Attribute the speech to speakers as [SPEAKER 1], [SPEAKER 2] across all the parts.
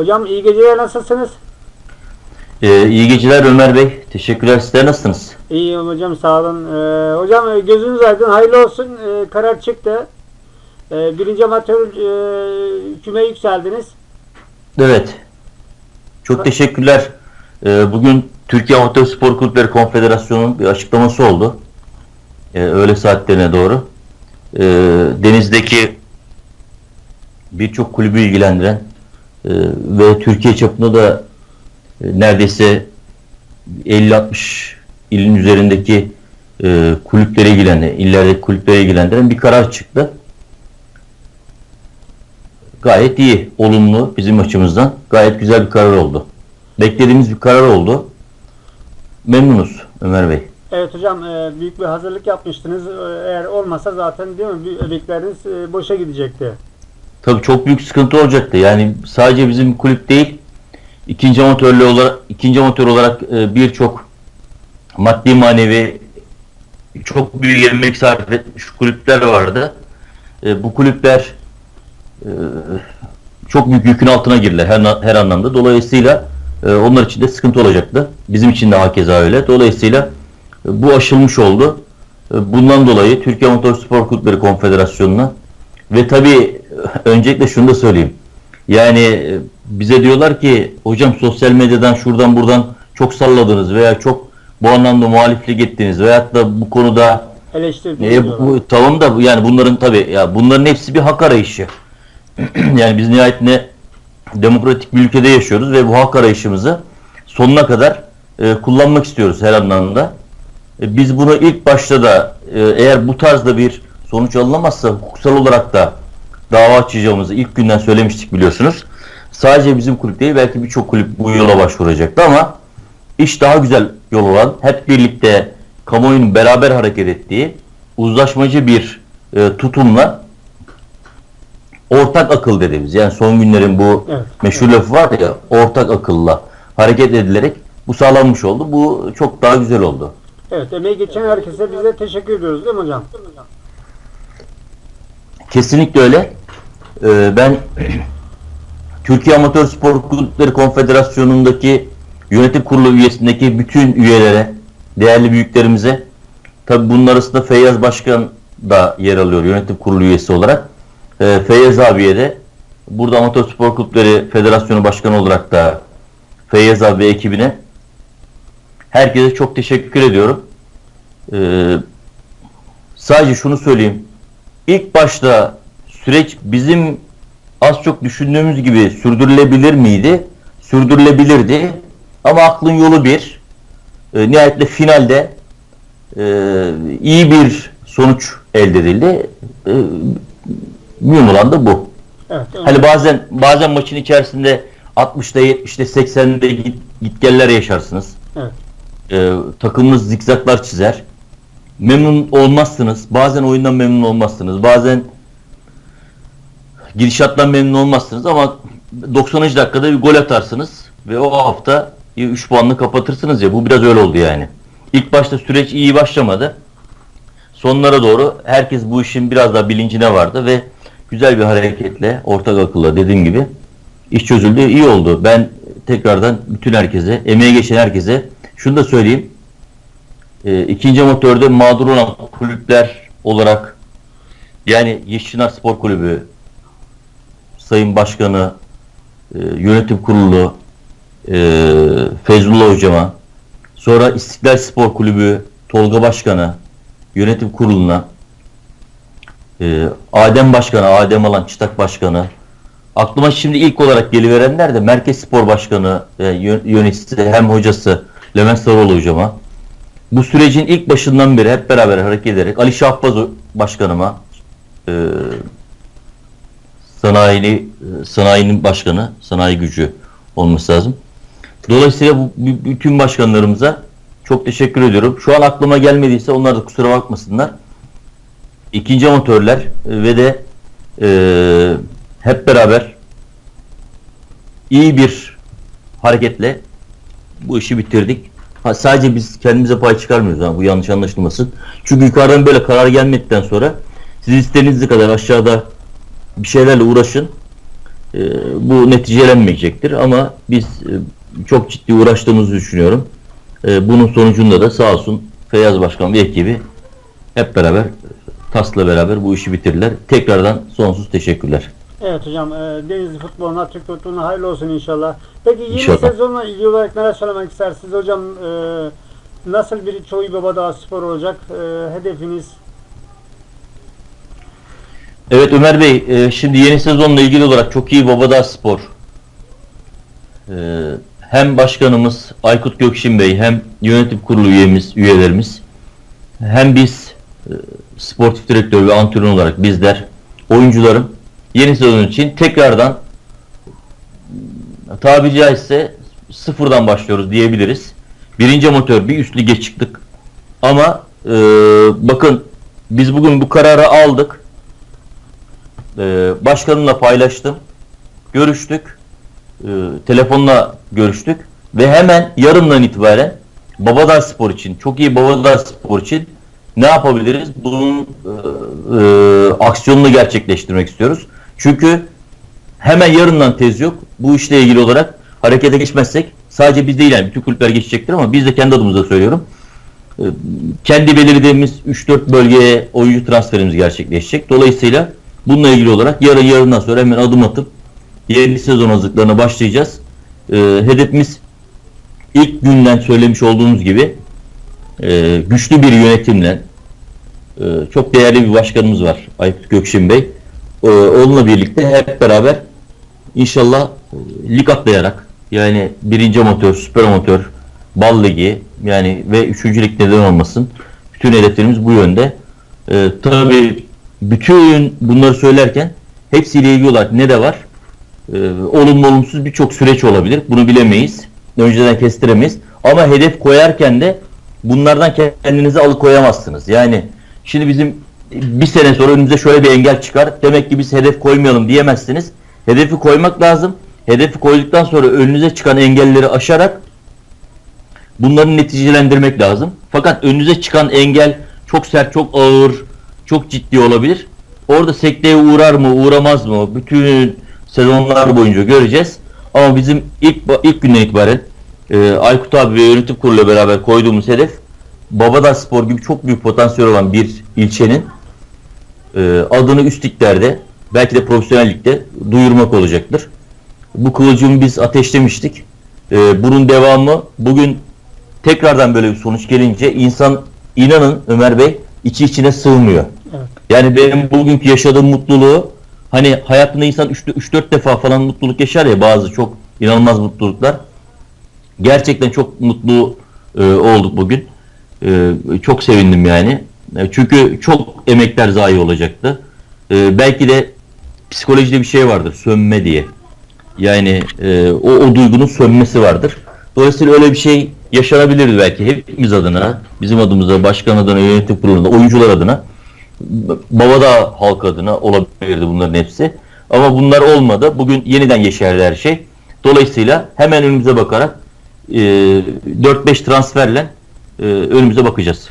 [SPEAKER 1] Hocam iyi geceler nasılsınız?
[SPEAKER 2] Ee, iyi geceler Ömer Bey. Teşekkürler. Sizler nasılsınız?
[SPEAKER 1] İyiyim hocam sağ olun. Ee, hocam e, gözünüz aydın hayırlı olsun. Ee, karar çıktı. Ee, birinci amatör e, küme yükseldiniz.
[SPEAKER 2] Evet. Çok teşekkürler. Ee, bugün Türkiye Amatör Spor Kulüpleri Konfederasyonu'nun bir açıklaması oldu. Ee, öğle saatlerine doğru. Ee, denizdeki birçok kulübü ilgilendiren ve Türkiye çapında da e, neredeyse 50-60 ilin üzerindeki e, kulüpleri ilgilendiren, illerdeki kulüpleri ilgilendiren bir karar çıktı. Gayet iyi, olumlu bizim açımızdan. Gayet güzel bir karar oldu. Beklediğimiz bir karar oldu. Memnunuz Ömer Bey.
[SPEAKER 1] Evet hocam e, büyük bir hazırlık yapmıştınız. Ee, Eğer olmasa zaten değil mi emekleriniz e, boşa gidecekti.
[SPEAKER 2] Tabii çok büyük sıkıntı olacaktı. Yani sadece bizim kulüp değil, ikinci amatörlü olarak ikinci amatör olarak e, birçok maddi manevi çok büyük emek sarf etmiş kulüpler vardı. E, bu kulüpler e, çok büyük yükün altına girdiler her, her anlamda. Dolayısıyla onlar için de sıkıntı olacaktı. Bizim için de hakeza öyle. Dolayısıyla bu aşılmış oldu. Bundan dolayı Türkiye Amatör Spor Kulüpleri Konfederasyonu'na ve tabii öncelikle şunu da söyleyeyim. Yani e, bize diyorlar ki hocam sosyal medyadan şuradan buradan çok salladınız veya çok bu anlamda muhaliflik ettiniz veyahut da bu konuda
[SPEAKER 1] Eleştirdiniz
[SPEAKER 2] e, bu, tamam da yani bunların tabii ya bunların hepsi bir hak arayışı. yani biz nihayetinde demokratik bir ülkede yaşıyoruz ve bu hak arayışımızı sonuna kadar e, kullanmak istiyoruz her anlamda. E, biz bunu ilk başta da e, eğer bu tarzda bir sonuç alınamazsa hukuksal olarak da dava açacağımızı ilk günden söylemiştik biliyorsunuz. Sadece bizim kulüp değil belki birçok kulüp bu yola başvuracaktı ama iş daha güzel yol olan hep birlikte kamuoyunun beraber hareket ettiği uzlaşmacı bir e, tutumla ortak akıl dediğimiz yani son günlerin bu
[SPEAKER 1] Evet.
[SPEAKER 2] meşhur lafı var ya ortak akılla hareket edilerek bu sağlanmış oldu. Bu çok daha güzel oldu.
[SPEAKER 1] Evet emeği geçen herkese biz de teşekkür ediyoruz değil mi hocam?
[SPEAKER 2] Kesinlikle öyle. Ee, ben Türkiye Amatör Spor Kulüpleri Konfederasyonu'ndaki yönetim kurulu üyesindeki bütün üyelere, değerli büyüklerimize, tabi bunun arasında Feyyaz Başkan da yer alıyor yönetim kurulu üyesi olarak. Ee, Feyyaz abiye de burada Amatör Spor Kulüpleri Federasyonu Başkanı olarak da Feyyaz abi ekibine herkese çok teşekkür ediyorum. Ee, sadece şunu söyleyeyim. İlk başta süreç bizim az çok düşündüğümüz gibi sürdürülebilir miydi? Sürdürülebilirdi. Ama aklın yolu bir. E, nihayetle finalde e, iyi bir sonuç elde edildi. E, mühim olan da bu.
[SPEAKER 1] Evet.
[SPEAKER 2] Hani bazen bazen maçın içerisinde 60'da 70'de 80'de git, gitgeller yaşarsınız.
[SPEAKER 1] Evet.
[SPEAKER 2] E, takımınız zikzaklar çizer. Memnun olmazsınız. Bazen oyundan memnun olmazsınız. Bazen gidişattan memnun olmazsınız ama 90. dakikada bir gol atarsınız ve o hafta 3 puanla kapatırsınız ya. Bu biraz öyle oldu yani. İlk başta süreç iyi başlamadı. Sonlara doğru herkes bu işin biraz daha bilincine vardı ve güzel bir hareketle, ortak akılla dediğim gibi iş çözüldü. iyi oldu. Ben tekrardan bütün herkese, emeğe geçen herkese şunu da söyleyeyim. E, ikinci amatörde mağdur olan kulüpler olarak yani Yeşilçınar Spor Kulübü, Sayın Başkanı, e, Yönetim Kurulu, e, Feyzullah Hocama, sonra İstiklal Spor Kulübü, Tolga Başkanı, Yönetim Kurulu'na, e, Adem Başkanı, Adem Alan Çıtak Başkanı, aklıma şimdi ilk olarak geliverenler de Merkez Spor Başkanı, e, yö- yöneticisi hem hocası Levent Sarıoğlu Hocama, bu sürecin ilk başından beri hep beraber hareket ederek Ali Şahbaz başkanıma e, sanayini e, sanayinin başkanı sanayi gücü olması lazım. Dolayısıyla bu bütün başkanlarımıza çok teşekkür ediyorum. Şu an aklıma gelmediyse onlar da kusura bakmasınlar. İkinci amatörler e, ve de e, hep beraber iyi bir hareketle bu işi bitirdik. Ha, sadece biz kendimize pay çıkarmıyoruz. Ha, bu yanlış anlaşılmasın. Çünkü yukarıdan böyle karar gelmedikten sonra siz istediğiniz kadar aşağıda bir şeylerle uğraşın. e, bu neticelenmeyecektir ama biz e, çok ciddi uğraştığımızı düşünüyorum. E, bunun sonucunda da sağ olsun Feyyaz Başkan ve ekibi hep beraber TAS'la beraber bu işi bitirdiler. Tekrardan sonsuz teşekkürler.
[SPEAKER 1] Evet hocam, e, Denizli futboluna, Türk futboluna hayırlı olsun inşallah. Peki yeni
[SPEAKER 2] İnşallah.
[SPEAKER 1] sezonla ilgili olarak neler söylemek istersiniz hocam? E, nasıl bir Çoğu Babadağ spor olacak? E, hedefiniz?
[SPEAKER 2] Evet Ömer Bey, e, şimdi yeni sezonla ilgili olarak çok iyi Babadağ Spor. E, hem başkanımız Aykut Gökşin Bey hem yönetim kurulu üyemiz, üyelerimiz hem biz e, sportif direktör ve antrenör olarak bizler oyuncularım yeni sezon için tekrardan tabiri caizse sıfırdan başlıyoruz diyebiliriz. Birinci amatör bir üst lige çıktık. Ama e, bakın biz bugün bu kararı aldık. E, başkanımla paylaştım. Görüştük. E, telefonla görüştük. Ve hemen yarından itibaren Babadağ Spor için, çok iyi Babadağ Spor için ne yapabiliriz? Bunun e, e, aksiyonunu gerçekleştirmek istiyoruz. Çünkü hemen yarından tez yok. Bu işle ilgili olarak harekete geçmezsek sadece biz değil yani bütün kulüpler geçecektir ama biz de kendi adımıza söylüyorum. Ee, Kendi belirlediğimiz 3-4 bölgeye oyuncu transferimiz gerçekleşecek. Dolayısıyla bununla ilgili olarak yarın yarından sonra hemen adım atıp yeni sezon hazırlıklarına başlayacağız. Ee, hedefimiz ilk günden söylemiş olduğumuz gibi e, güçlü bir yönetimle e, çok değerli bir başkanımız var Aykut Gökşin Bey. Ee, onunla birlikte hep beraber İnşallah e, lig atlayarak yani birinci amatör, süper amatör, bal ligi yani ve üçüncü lig neden olmasın. Bütün hedeflerimiz bu yönde. Ee, tabii bütün bunları söylerken hepsiyle ilgili olarak ne de var? Ee, olumlu olumsuz birçok süreç olabilir. Bunu bilemeyiz. Önceden kestiremeyiz. Ama hedef koyarken de bunlardan kendinizi alıkoyamazsınız. Yani şimdi bizim bir sene sonra önümüze şöyle bir engel çıkar. Demek ki biz hedef koymayalım diyemezsiniz. Hedefi koymak lazım. Hedefi koyduktan sonra önünüze çıkan engelleri aşarak bunları neticelendirmek lazım. Fakat önünüze çıkan engel çok sert, çok ağır, çok ciddi olabilir. Orada sekteye uğrar mı, uğramaz mı? Bütün sezonlar boyunca göreceğiz. Ama bizim ilk ilk günden itibaren e, Aykut abi ve yönetim kuruluyla beraber koyduğumuz hedef Babadağ Spor gibi çok büyük potansiyel olan bir ilçenin e, adını üst liglerde belki de profesyonel ligde duyurmak olacaktır. Bu kıvılcımı biz ateşlemiştik. E, bunun devamı bugün tekrardan böyle bir sonuç gelince insan inanın Ömer Bey içi içine sığmıyor.
[SPEAKER 1] Evet.
[SPEAKER 2] Yani benim bugünkü yaşadığım mutluluğu hani hayatında insan 3-4 defa falan mutluluk yaşar ya bazı çok inanılmaz mutluluklar. Gerçekten çok mutlu e, olduk bugün. E, çok sevindim yani. E, çünkü çok emekler zayi olacaktı. E, belki de psikolojide bir şey vardır sönme diye. Yani e, o, o duygunun sönmesi vardır. Dolayısıyla öyle bir şey yaşanabilirdi belki hepimiz adına, bizim adımıza, başkan adına, yönetim kurulunda, oyuncular adına, Babadağ halk adına olabilirdi bunların hepsi. Ama bunlar olmadı. Bugün yeniden yeşerdi her şey. Dolayısıyla hemen önümüze bakarak e, 4-5 transferle e, önümüze bakacağız.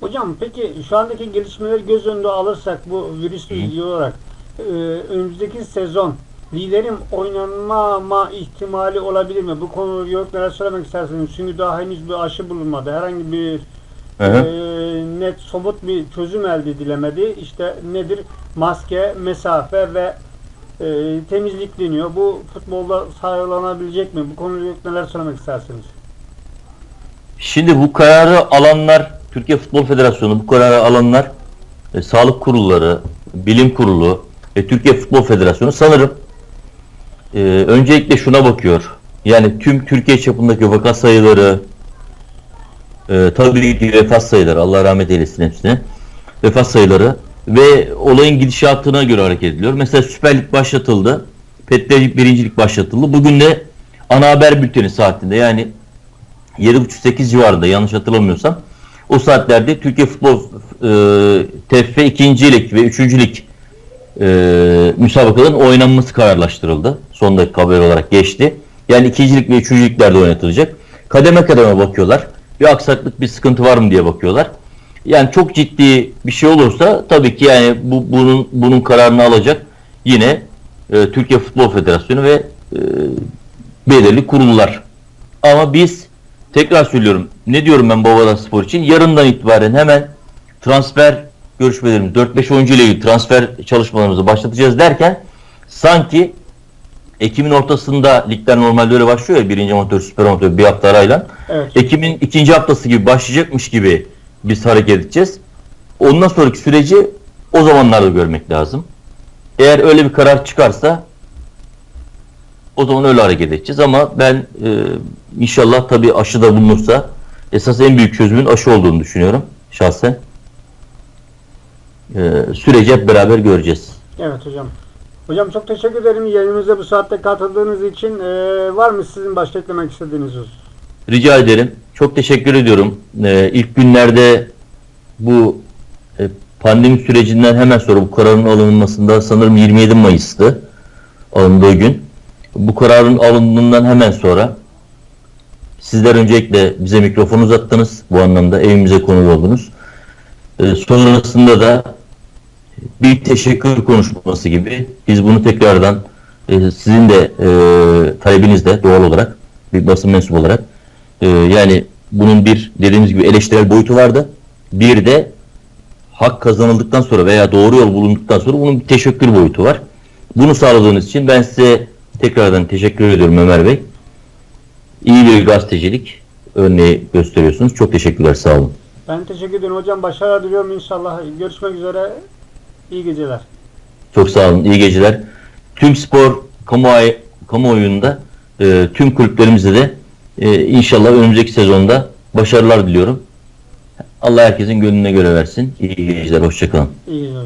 [SPEAKER 1] Hocam peki şu andaki gelişmeleri göz önünde alırsak bu virüsle ilgili olarak e, önümüzdeki sezon liderin oynanmama ihtimali olabilir mi? Bu konu yok neler söylemek istersiniz? Çünkü daha henüz bir aşı bulunmadı. Herhangi bir
[SPEAKER 2] Hı hı.
[SPEAKER 1] e, net somut bir çözüm elde edilemedi. İşte nedir? Maske, mesafe ve e, temizlik deniyor. Bu futbolda sağlanabilecek mi? Bu konuda yok neler söylemek istersiniz?
[SPEAKER 2] Şimdi bu kararı alanlar, Türkiye Futbol Federasyonu bu kararı alanlar, e, sağlık kurulları, bilim kurulu ve Türkiye Futbol Federasyonu sanırım e, öncelikle şuna bakıyor. Yani tüm Türkiye çapındaki vaka sayıları, e, tabii ki vefat sayıları, Allah rahmet eylesin hepsine, vefat sayıları ve olayın gidişatına göre hareket ediliyor. Mesela Süper Lig başlatıldı, Petler Lig birincilik başlatıldı. Bugün de ana haber bülteni saatinde yani 7.30-8 civarında yanlış hatırlamıyorsam o saatlerde Türkiye Futbol e, TFF 2. Lig ve 3. Lig e, müsabakaların oynanması kararlaştırıldı. Son dakika haber olarak geçti. Yani 2. Lig ve 3. Liglerde oynatılacak. Kademe kademe bakıyorlar. Bir aksaklık, bir sıkıntı var mı diye bakıyorlar. Yani çok ciddi bir şey olursa tabii ki yani bu bunun bunun kararını alacak yine e, Türkiye Futbol Federasyonu ve e, belirli kurullar. Ama biz tekrar söylüyorum. Ne diyorum ben Babala Spor için? Yarından itibaren hemen transfer görüşmelerimiz 4-5 oyuncu ile ilgili transfer çalışmalarımızı başlatacağız derken sanki Ekim'in ortasında ligler normalde öyle başlıyor ya birinci amatör, süper amatör bir hafta arayla.
[SPEAKER 1] Evet.
[SPEAKER 2] Ekim'in ikinci haftası gibi başlayacakmış gibi biz hareket edeceğiz. Ondan sonraki süreci o zamanlarda görmek lazım. Eğer öyle bir karar çıkarsa o zaman öyle hareket edeceğiz ama ben e, inşallah tabii aşı da bulunursa esas en büyük çözümün aşı olduğunu düşünüyorum şahsen. E, süreci hep beraber göreceğiz.
[SPEAKER 1] Evet hocam. Hocam çok teşekkür ederim yayınımıza bu saatte katıldığınız için. Ee, var mı sizin başta eklemek istediğiniz husus?
[SPEAKER 2] Rica ederim. Çok teşekkür ediyorum. Ee, ilk günlerde bu e, pandemi sürecinden hemen sonra bu kararın alınmasında sanırım 27 Mayıs'tı alındığı gün. Bu kararın alındığından hemen sonra sizler öncelikle bize mikrofon uzattınız. Bu anlamda evimize konuk oldunuz. Ee, sonrasında da bir teşekkür konuşması gibi biz bunu tekrardan e, sizin de e, talebinizle doğal olarak bir basın mensubu olarak ee, yani bunun bir dediğimiz gibi eleştirel boyutu vardı. Bir de hak kazanıldıktan sonra veya doğru yol bulunduktan sonra bunun bir teşekkür boyutu var. Bunu sağladığınız için ben size tekrardan teşekkür ediyorum Ömer Bey. İyi bir gazetecilik örneği gösteriyorsunuz. Çok teşekkürler. Sağ olun.
[SPEAKER 1] Ben teşekkür ederim hocam. Başarılar diliyorum inşallah. Görüşmek üzere. İyi geceler.
[SPEAKER 2] Çok sağ olun. İyi geceler. Tüm spor kamuoyu, kamuoyunda e, tüm kulüplerimizde de e, inşallah önümüzdeki sezonda başarılar diliyorum. Allah herkesin gönlüne göre versin. İyi geceler. Hoşçakalın.
[SPEAKER 1] İyi geceler.